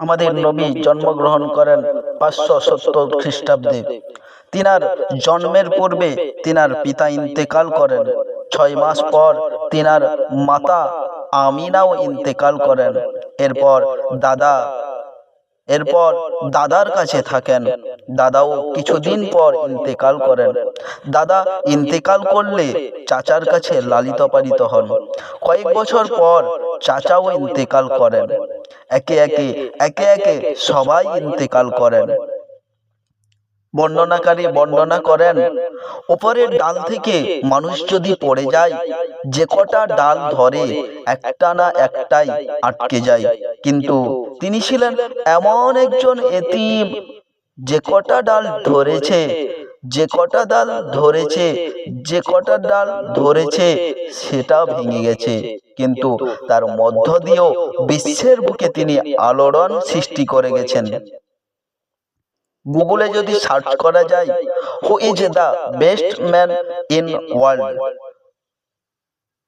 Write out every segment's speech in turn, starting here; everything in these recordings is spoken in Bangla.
আমাদের নবী জন্মগ্রহণ করেন পাঁচশো সত্তর খ্রিস্টাব্দে। তিনার জন্মের পূর্বে তিনার পিতা ইন্তেকাল করেন। ছয় মাস পর তিনার মাতা আমিনাও ইন্তেকাল করেন। এরপর দাদা এরপর দাদার কাছে থাকেন। দাদাও কিছুদিন পর ইন্তেকাল করেন। দাদা ইন্তেকাল করলে চাচার কাছে লালিত পালিত হন। কয়েক বছর পর চাচাও ইন্তেকাল করেন। একে একে একে একে সবাই ইন্তেকাল করেন। বর্ণনাকারী বর্ণনা করেন উপরের ডাল থেকে মানুষ যদি পড়ে যায় যে কটা ডাল ধরে একটা না একটাই আটকে যায়। কিন্তু তিনি ছিলেন এমন একজন এতিম যে কটা ডাল ধরেছে যে কটা ডাল ধরেছে যে কটা ডাল ধরেছে সেটা ভেঙে গেছে। কিন্তু তার মধ্য দিয়েও বিশ্বের বুকে তিনি আলোড়ন সৃষ্টি করে গেছেন। গুগলে যদি সার্চ করা যায়, who is the best man in world?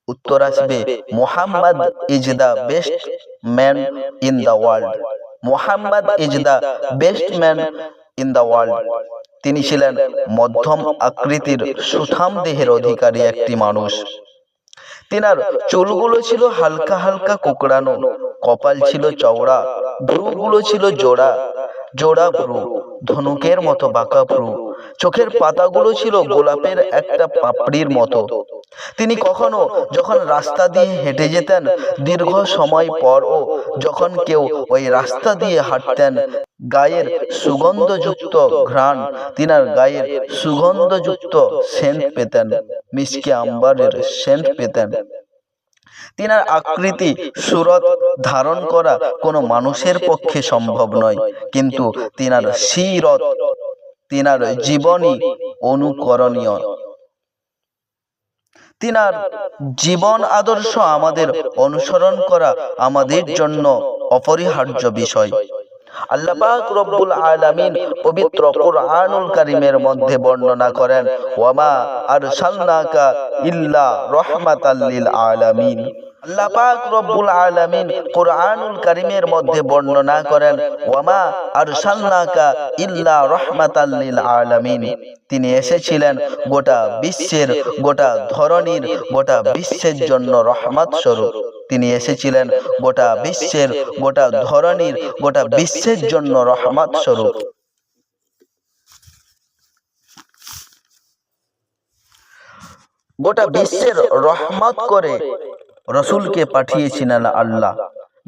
উত্তর আসবে, Muhammad is the best man in the world. Muhammad is the best man in the world. তিনি ছিলেন মধ্যম আকৃতির সুঠাম দেহের অধিকারী একটি মানুষ। তিনার চুলগুলো ছিল হালকা হালকা কোকড়ানো, কপাল ছিল চওড়া ভ্রুগুলো ছিল জোড়া জোড়া ভ্রু ধনুকের মতো বাঁকা ভ্রু চোখের পাতাগুলো ছিল গোলাপের একটা পাপড়ির মতো। তিনি কখনো যখন রাস্তা দিয়ে হেঁটে যেতেন, দীর্ঘ সময় পরও যখন কেউ ওই রাস্তা দিয়ে হাঁটতেন, গায়ের সুগন্ধযুক্ত ঘ্রাণ তিনার গায়ের সুগন্ধযুক্ত সেন্ট পেতেন মিসকে আম্বারের সেন্ট পেতেন। তিনার আকৃতি সুরত ধারণ করা কোনো মানুষের পক্ষে সম্ভব নয়। কিন্তু তিনার সিরত তিনার জীবনী অনুকরণীয়। তিনার জীবন আদর্শ আমাদের অনুসরণ করা আমাদের জন্য অপরিহার্য বিষয়। আল্লাহ পাক রব্বুল আলামিন পবিত্র কুরআনুল কারীমের মধ্যে বর্ণনা করেন, ওয়ামা আরসালনাকা ইল্লা রাহমাতাল লিল আলামিন। আল্লাহ পাক রব্বুল আলামিন কুরআনুল কারীমের মধ্যে বর্ণনা করেন, ওয়ামা আরসালনাকা ইল্লা রাহমাতাল লিল আলামিন। তিনি এসেছিলেন গোটা বিশ্বের গোটা ধরনীর গোটা বিশ্বের জন্য রহমত স্বরূপ। তিনি এসেছিলেন গোটা বিশ্বের গোটা ধরনীর গোটা বিশ্বের জন্য রহমত স্বরূপ। গোটা বিশ্বের রহমত করে রসুলকে পাঠিয়েছিলেন আল্লাহ।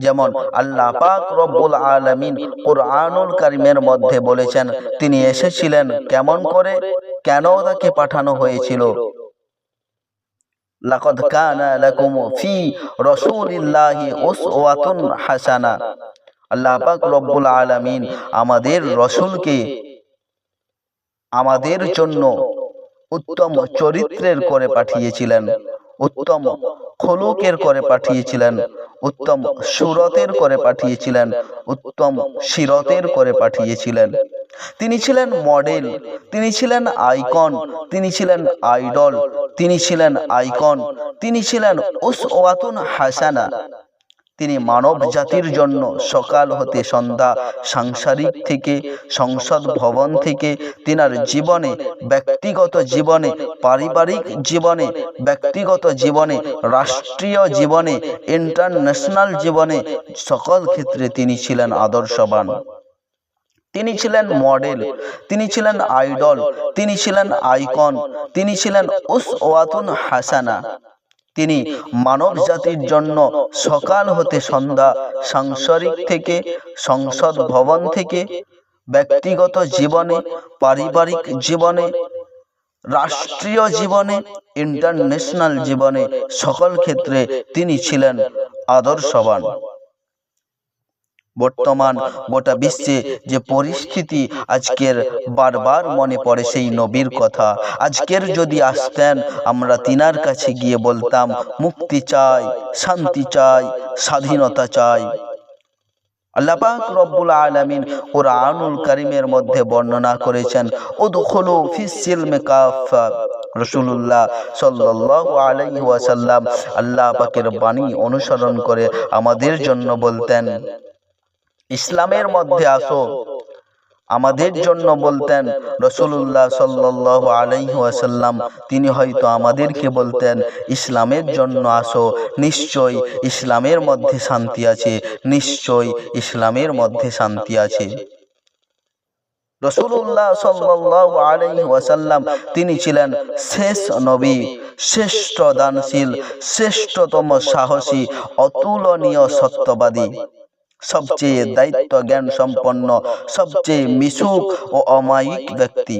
যেমন আল্লাহ পাক রব্বুল আলামিন কোরআনুল কারিমের মধ্যে বলেছেন, তিনি এসেছিলেন কেমন করে? কেন তাকে পাঠানো হয়েছিল? লাকদ কানা লাকুম ফি রাসূলিল্লাহি উসওয়াতুন হাসানা। আল্লাহ পাক রব্বুল আলামিন আমাদের আমাদের জন্য উত্তম চরিত্রের করে পাঠিয়েছিলেন, উত্তম খলুকের করে পাঠিয়েছিলেন, উত্তম সুরতের করে পাঠিয়েছিলেন, উত্তম সিরতের করে পাঠিয়েছিলেন। তিনি ছিলেন মডেল, তিনি ছিলেন আইকন, তিনি ছিলেন আইডল, তিনি ছিলেন আইকন, তিনি ছিলেন উস ওয়াতুন হাসানা। তিনি মানব জাতির জন্য সকাল হতে সন্ধ্যা সাংসারিক থেকে, সংসদ ভবন থেকে, তিনার জীবনে, ব্যক্তিগত জীবনে, পারিবারিক জীবনে, ব্যক্তিগত জীবনে, রাষ্ট্রীয় জীবনে, ইন্টারন্যাশনাল জীবনে সকল ক্ষেত্রে তিনি ছিলেন আদর্শবান। তিনি ছিলেন মডেল, তিনি ছিলেন আইডল, তিনি ছিলেন আইকন, তিনি ছিলেন উস ওয়াতুন হাসানা। তিনি মানব জাতির জন্য সকাল হতে সন্ধ্যা সাংসারিক থেকে, সংসদ ভবন থেকে, ব্যক্তিগত জীবনে, পারিবারিক জীবনে, রাষ্ট্রীয় জীবনে, ইন্টারন্যাশনাল জীবনে সকল ক্ষেত্রে তিনি ছিলেন আদর্শবান। বর্তমান গোটা বিশ্বে যে পরিস্থিতি আজকের বারবার মনে পড়ে সেই নবীর কথা। আজকের যদি আসতেন আমরা তিনার কাছে গিয়ে বলতাম মুক্তি চাই শান্তি চাই স্বাধীনতা চাই। আল্লাহ পাক রব্বুল আলামিন কোরআনুল কারীমের মধ্যে বর্ণনা করেছেন ও ফিস সিলমি কাফা রসুল্লাহ সাল্লাল্লাহু আলাইহি ওয়াসাল্লাম আল্লাহ পাকের বাণী অনুসরণ করে আমাদের জন্য বলতেন ইসলামের মধ্যে আসো। আমাদের জন্য বলতেন রসুল্লাহ সাল্লাহ আলাইহাসাল্লাম তিনি হয়তো আমাদেরকে বলতেন ইসলামের জন্য আসো। নিশ্চয় ইসলামের মধ্যে শান্তি আছে। নিশ্চয় ইসলামের মধ্যে শান্তি আছে। রসুল্লাহ সাল্লাহ ওয়াসাল্লাম তিনি ছিলেন শেষ নবী শ্রেষ্ঠ দানশীল শ্রেষ্ঠতম সাহসী অতুলনীয় সত্যবাদী। সবচেয়ে দায়িত্ব জ্ঞান সম্পন্ন, সবচেয়ে মিশুক ও অমায়িক ব্যক্তি।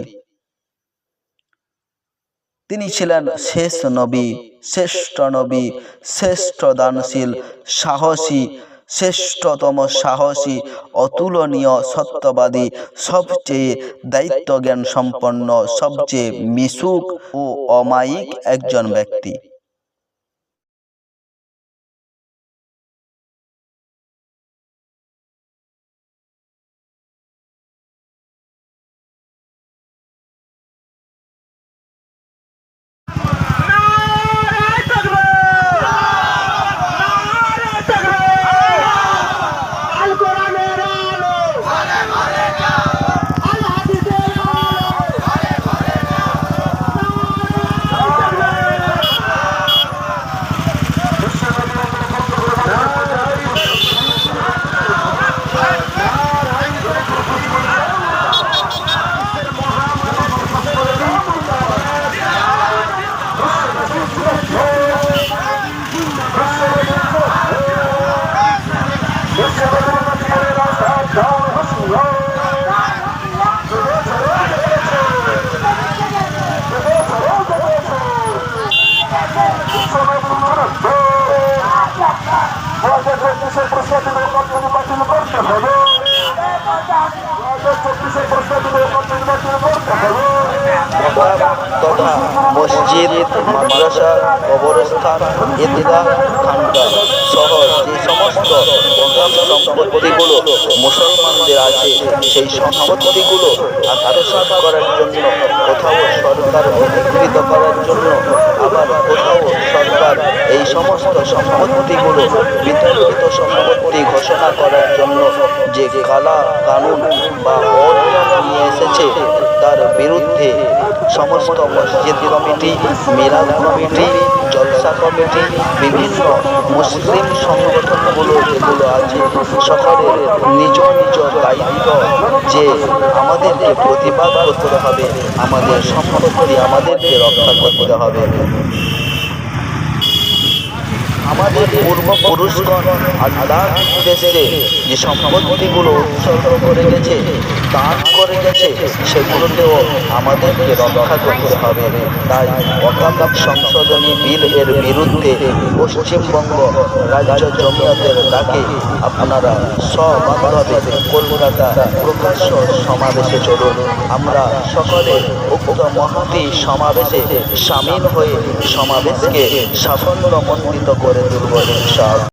তিনি ছিলেন শেষ নবী, শ্রেষ্ঠ নবী, শ্রেষ্ঠ দানশীল, সাহসী, শ্রেষ্ঠতম সাহসী, অতুলনীয় সত্যবাদী, সবচেয়ে দায়িত্ব জ্ঞান সম্পন্ন, সবচেয়ে মিশুক ও অমায়িক একজন ব্যক্তি। তথা মসজিদ, মাদ্রাসা, কবরস্থান, ঈদগাহ, খানকা সহ যে সমস্ত ওয়াকফ সম্পত্তিগুলো মুসলমানদের আছে, সেই সম্পত্তিগুলো আত্মসাৎ করার জন্য, কোথাও সরকার অধিকৃত করার জন্য, আবার কোথাও সরকার এই সমস্ত সম্পত্তিগুলো বিতর্কিত সম্পত্তি ঘোষণা করার জন্য যে কালা কানুন বা অনিয়ম নিয়ে এসেছে তার বিরুদ্ধে সমস্ত মসজিদ কমিটি, মিলাদ কমিটি, জলসা কমিটি, বিভিন্ন মুসলিম সংগঠনগুলো যেগুলো আছে, সকলের নিজ নিজ দায়িত্ব যে আমাদেরকে প্রতিবাদ করতে হবে, আমাদের সম্পত্তি আমাদেরকে রক্ষা করতে হবে। আমাদের পূর্বপুরুষগণ আল্লাহর উদ্দেশ্যে যে সম্পত্তিগুলো উৎসর্গ করে গেছে করে গেছে সেগুলোকেও আমাদেরকে রক্ষা করতে হবে। তাই অকাল সংশোধনী বিল এর বিরুদ্ধে পশ্চিমবঙ্গ রাজ্য জমিয়তের ডাকে আপনারা সবান্ধবে কলকাতা প্রকাশ্য সমাবেশে চলুন। আমরা সকলে উক্ত মহতি সমাবেশে সামিল হয়ে সমাবেশকে সাফল্যমণ্ডিত করে তুলব